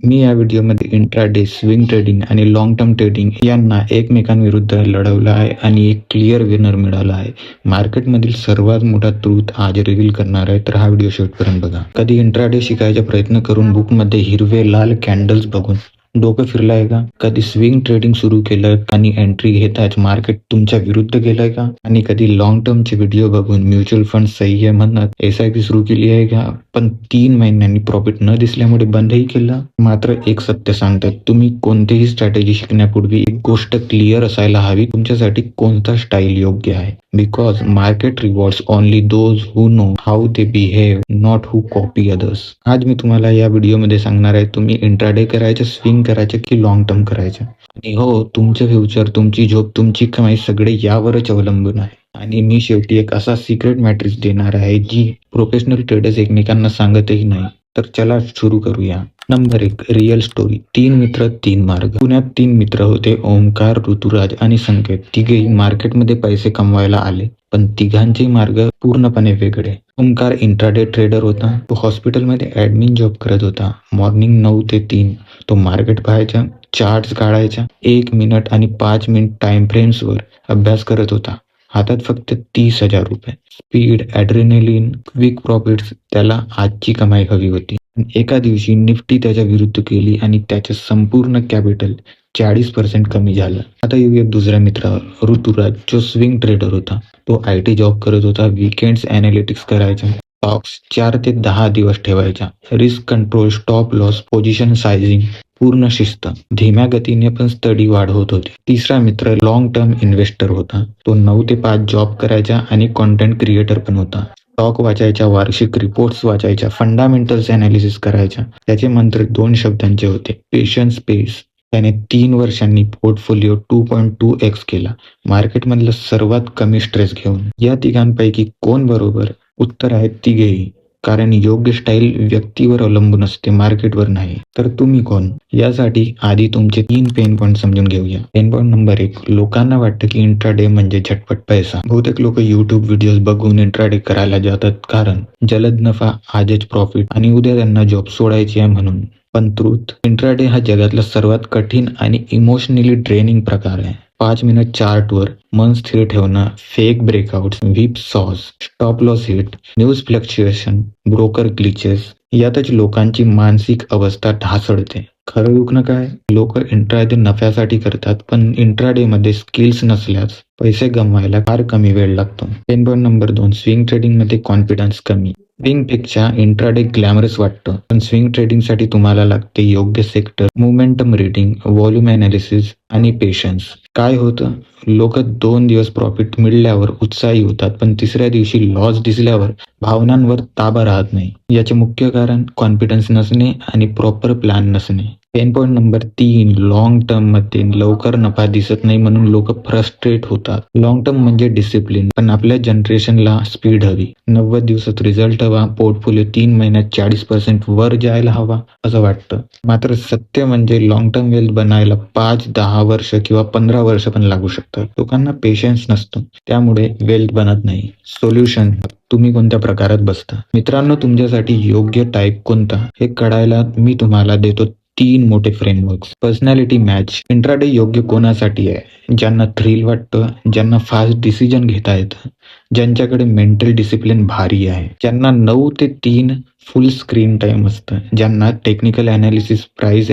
मी या व्हिडिओमध्ये intraday swing trading आणि लॉंग टर्म ट्रेडिंग यांना एकमेकांविरुद्ध लढवलं आहे आणि एक क्लिअर विनर मिळाला आहे. मार्केटमधील सर्वात मोठा ट्रूथ आज रिव्हील करणार आहे. तर हा व्हिडिओ शेवटपर्यंत बघा. कधी इंट्राडे शिकायचा प्रयत्न करून बुकमध्ये हिरवे लाल कॅन्डल्स बघून डोकं फिरलाय का? कधी स्विंग ट्रेडिंग सुरू केलं आणि एंट्री घेताच मार्केट तुमच्या विरुद्ध गेलंय का? आणि कधी लॉंग टर्मचे व्हिडिओ बघून म्युच्युअल फंड सही आहे म्हणत एस आय पी सुरू केली आहे का? पण तीन महिन्यांनी प्रॉफिट न दिसल्यामुळे बंदही केलं. मात्र एक सत्य सांगतात तुम्ही कोणतीही स्ट्रॅटेजी शिकण्यापूर्वी एक गोष्ट क्लिअर असायला हवी तुमच्यासाठी कोणता स्टाईल योग्य आहे? Because market rewards only those who know how they behave not who copy others आज मी तुम्हाला या व्हिडिओमध्ये सांगणार आहे तुम्ही इंट्राडे करायचं स्विंग करायचं की लॉंग टर्म करायचं आणि हो तुमचं फ्युचर तुमची झोप तुमची कमाई सगळे यावरच अवलंबून आहे. आणि मी शेवटी एक असा सिक्रेट मॅट्रिक्स देणार आहे जी प्रोफेशनल ट्रेडर्स एकमेकांना सांगतही नाही. तर चला सुरू करूया. नंबर एक रिअल स्टोरी तीन मित्र तीन मार्ग. पुण्यात तीन मित्र होते ओंकार ऋतुराज आणि संकेत. तिघेही मार्केटमध्ये पैसे कमवायला आले पण तिघांचे मार्ग पूर्णपणे वेगळे. ओंकार इंट्राडे ट्रेडर होता तो हॉस्पिटलमध्ये ऍडमिन जॉब करत होता. मॉर्निंग नऊ ते तीन. तो मार्केट पाहायचा चार्ट्स काढायचा. एक मिनिट आणि पाच मिनिट टाइम फ्रेम्सवर अभ्यास करत होता. हातात फक्त तीस हजार रुपये. स्पीड ॲड्रेनेलिन क्विक प्रॉफिट्स त्याला आजची कमाई हवी होती. एका दिवशी निफ्टी त्याच्या विरुद्ध केली आणि त्याचे संपूर्ण कॅपिटल चाळीस पर्सेंट कमी झालं. आता येऊया दुसऱ्या मित्रावर ऋतुराज जो स्विंग ट्रेडर होता. तो आय टी जॉब करत होता विकेंड्स अनालिटिक्स करायचा. स्टॉक्स चार ते दहा दिवस ठेवायचा. Risk control stop loss position sizing पूर्ण शिस्त. धीम्या गतीने पण स्टडी वाढवत होते तिसरा मित्र लॉंग टर्म इन्व्हेस्टर होता. तो नऊ ते पाच जॉब करायचा आणि कॉन्टेंट क्रिएटर पण होता. स्टॉक वाचायच्या वार्षिक रिपोर्ट्स वाचायच्या फंडामेंटल्स अनालिसिस करायच्या त्याचे मंत्र दोन शब्दांचे होते. पेशन्स पेस त्याने तीन वर्षांनी portfolio two point two X केला. मार्केटमधलं सर्वात कमी स्ट्रेस घेऊन. या तिघांपैकी कोण बरोबर? उत्तर आहे तिघेही. कारण योग्य स्टाईल व्यक्तीवर अवलंबून असते मार्केटवर नाही. तर तुम्ही कोण? यासाठी आधी तुमचे तीन पेन पॉईंट समजून घेऊया. पेन पॉईंट नंबर एक लोकांना वाटतं की इंट्राडे म्हणजे झटपट पैसा. बहुतेक लोक युट्यूब व्हिडिओज बघून इंट्राडे करायला जातात कारण जलद नफा आजच प्रॉफिट आणि उद्या त्यांना जॉब सोडायची आहे म्हणून. पण ट्रूथ इंट्राडे हा जगातला सर्वात कठीण आणि इमोशनली ड्रेनिंग प्रकार आहे. पाच मिनिट चार्टवर मन स्थिर ठेवणं fake breakout whipsaws stop loss hit news fluctuation broker glitches यातच लोकांची मानसिक अवस्था ढासळते. खरं दुखणं काय? लोक इंट्राडे नफ्यासाठी करतात पण इंट्राडे मध्ये स्किल्स नसल्यास पैसे गमवायला फार कमी वेळ लागतो. पेन पॉईंट नंबर दोन स्विंग ट्रेडिंगमध्ये कॉन्फिडन्स कमी. स्विंगपेक्षा इंट्राडे ग्लॅमरस वाटतं. पण स्विंग ट्रेडिंगसाठी तुम्हाला लागते योग्य sector momentum reading volume analysis आणि पेशन्स काय होतं? लोक दोन दिवस प्रॉफिट मिळल्यावर उत्साही होतात पण तिसऱ्या दिवशी लॉस दिसल्यावर भावनांवर ताबा राहत नाही. याचे मुख्य कारण कॉन्फिडन्स नसणे आणि प्रॉपर प्लॅन नसणे. पेन पॉईंट नंबर तीन लॉंग टर्ममध्ये लवकर नफा दिसत नाही म्हणून लोक फ्रस्ट्रेट होतात. लॉंग टर्म म्हणजे डिसिप्लिन पण आपल्या जनरेशनला स्पीड हवी. नव्वद दिवसात रिझल्ट हवा. पोर्टफोलिओ तीन महिन्यात चाळीस पर्सेंट वर जायला हवा असं वाटतं. मात्र सत्य म्हणजे लॉंग टर्म वेल्थ बनायला पाच दहा वर्ष किंवा पंधरा वर्ष पण लागू शकतात लोकांना पेशन्स नसतो. त्यामुळे वेल्थ बनत नाही. सोल्युशन तुम्ही कोणत्या प्रकारात बसता? मित्रांनो तुमच्यासाठी योग्य टाईप कोणता? हे कळायला मी तुम्हाला देतो तीन मोठे फ्रेमवर्क्स पर्सनॅलिटी मॅच इंट्राडे योग्य कोणासाठी आहे? ज्यांना थ्रिल वाटतं ज्यांना फास्ट डिसिजन घेता येतं ज्यांच्याकडे मेंटल डिसिप्लिन भारी आहे ज्यांना नऊ ते तीन फुल स्क्रीन टाइम असतं ज्यांना टेक्निकल अनालिसिस प्राइस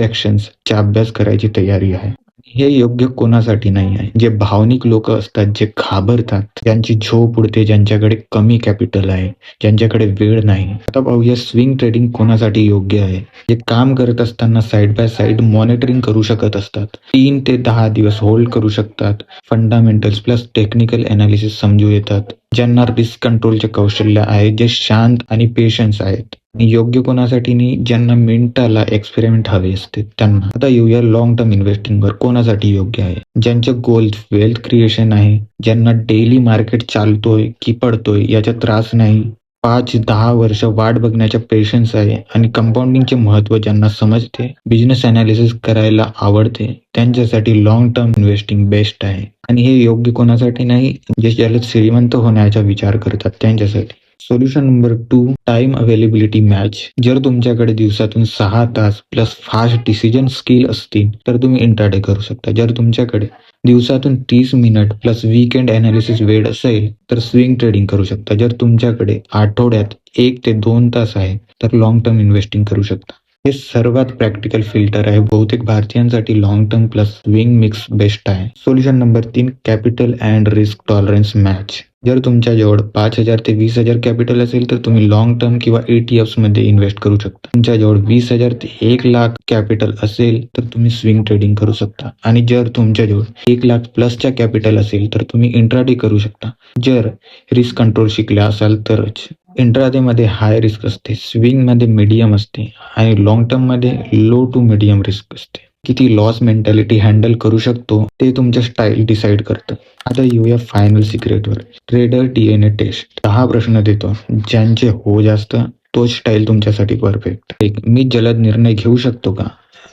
चा अभ्यास करायची तयारी आहे. हे योग्य कोणासाठी नाही आहे. जे भावनिक लोक असतात जे घाबरतात ज्यांची झोप उडते ज्यांच्याकडे कमी कॅपिटल आहे ज्यांच्याकडे वेळ नाही. आता पाहूया स्विंग ट्रेडिंग कोणासाठी योग्य आहे. जे काम करत असताना साईड बाय साईड मॉनिटरिंग करू शकत असतात. तीन ते दहा दिवस होल्ड करू शकतात. फंडामेंटल्स प्लस टेक्निकल अनालिसिस समजू येतात. ज्यांना रिस्क कंट्रोलचे कौशल्य आहे जे शांत आणि पेशन्स आहेत. योग्य कोणासाठी नाही ज्यांना मिनिटाला एक्सपेरिमेंट हवे असते त्यांना. आता येऊया लॉंग टर्म इन्व्हेस्टिंगवर कोणासाठी योग्य आहे? ज्यांचे गोल वेल्थ क्रिएशन आहे ज्यांना डेली मार्केट चालतोय की पडतोय याचा त्रास नाही. पाच दहा वर्ष वाट बघण्याच्या पेशन्स आहे आणि कंपाऊंडिंगचे महत्त्व ज्यांना समजते बिझनेस अनालिसिस करायला आवडते त्यांच्यासाठी लॉंग टर्म इन्व्हेस्टिंग बेस्ट आहे. आणि हे योग्य कोणासाठी नाही जे ज्याला श्रीमंत होण्याचा विचार करतात त्यांच्यासाठी. Solution number two time availability match जर तुमच्याकडे दिवसातून सहा तास प्लस फास्ट डिसिजन स्किल असतील तर तुम्ही इंट्राडे करू शकता. जर तुमच्याकडे दिवसातून तीस मिनिट प्लस वीकेंड अनालिसिस वेळ असेल तर स्विंग ट्रेडिंग करू शकता. जर तुमच्याकडे आठवड्यात एक ते दोन तास आहे तर लॉंग टर्म इन्व्हेस्टिंग करू शकता. हे सर्वात प्रॅक्टिकल फिल्टर आहे. बहुतेक भारतीयांसाठी long term plus swing mix best आहे. सोल्युशन नंबर तीन capital and risk tolerance match जर तुमच्याजवळ पाच हजार ते वीस हजार कॅपिटल असेल तर तुम्ही लॉंग टर्म किंवा एटीएफमध्ये इन्व्हेस्ट करू शकता. तुमच्याजवळ वीस हजार ते एक लाख कॅपिटल असेल तर तुम्ही स्विंग ट्रेडिंग करू शकता. आणि जर तुमच्याजवळ एक लाख प्लसच्या कॅपिटल असेल तर तुम्ही इंट्राडे करू शकता. जर रिस्क कंट्रोल शिकले असाल तरच इंट्राडे मध्ये हाय रिस्क असते. स्विंगमध्ये मीडियम असते. आणि लॉंग टर्ममध्ये लो टू मीडियम रिस्क असते. किती लॉस मेंटॅलिटी हँडल करू शकतो ते तुमच्या स्टाईल डिसाईड करतं. आता येऊया फायनल सिक्रेटवर ट्रेडर डीएनए टेस्ट दहा प्रश्न देतो. ज्यांचे हो जास्त तोच स्टाईल तुमच्यासाठी परफेक्ट एक मी जलद निर्णय घेऊ शकतो का?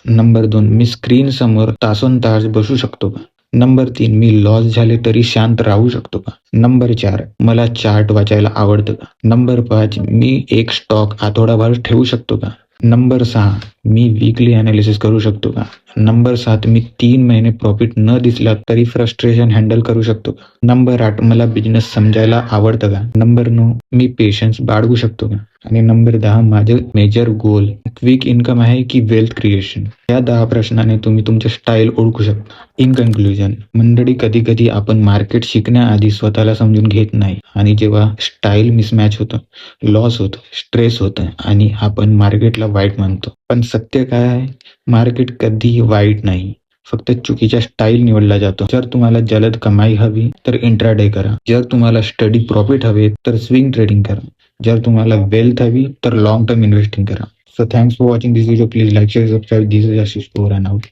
नंबर दोन मी स्क्रीन समोर तासोन तास बसू शकतो का? नंबर तीन मी लॉस झाले तरी शांत राहू शकतो का? नंबर चार मला चार्ट वाचायला आवडतं का? नंबर पाच मी एक स्टॉक आठवडाभर ठेवू शकतो का? नंबर सहा मी वीकली अनालिसिस करू शकतो का? नंबर सात मी तीन महिने प्रॉफिट न दिसला तरी फ्रस्ट्रेशन हँडल करू शकतो का? नंबर आठ मला बिझनेस समजायला आवडतं का? नंबर नऊ मी पेशन्स बाळगू शकतो का? आणि नंबर दहा माझे मेजर गोल क्विक इन्कम आहे की वेल्थ क्रिएशन या दहा प्रश्नाने तुम्ही तुमचे स्टाईल ओळखू शकता. इन कन्क्लुजन मंडळी कधी कधी आपण मार्केट शिकण्याआधी स्वतःला समजून घेत नाही. आणि जेव्हा स्टाईल मिसमॅच होतं लॉस होतं स्ट्रेस होतं आणि आपण मार्केटला वाईट मानतो. पण सत्य काय आहे? मार्केट कधीही वाईट नाही. फक्त चुकीच्या स्टाईल निवडला जातो. जर तुम्हाला जलद कमाई हवी तर इंट्राडे करा. जर तुम्हाला स्टडी प्रॉफिट हवे तर स्विंग ट्रेडिंग करा. जर तुम्हाला वेल्थ हवी तर लॉंग टर्म इन्व्हेस्टिंग करा. So thanks for watching this video please like share subscribe this is Ashish and out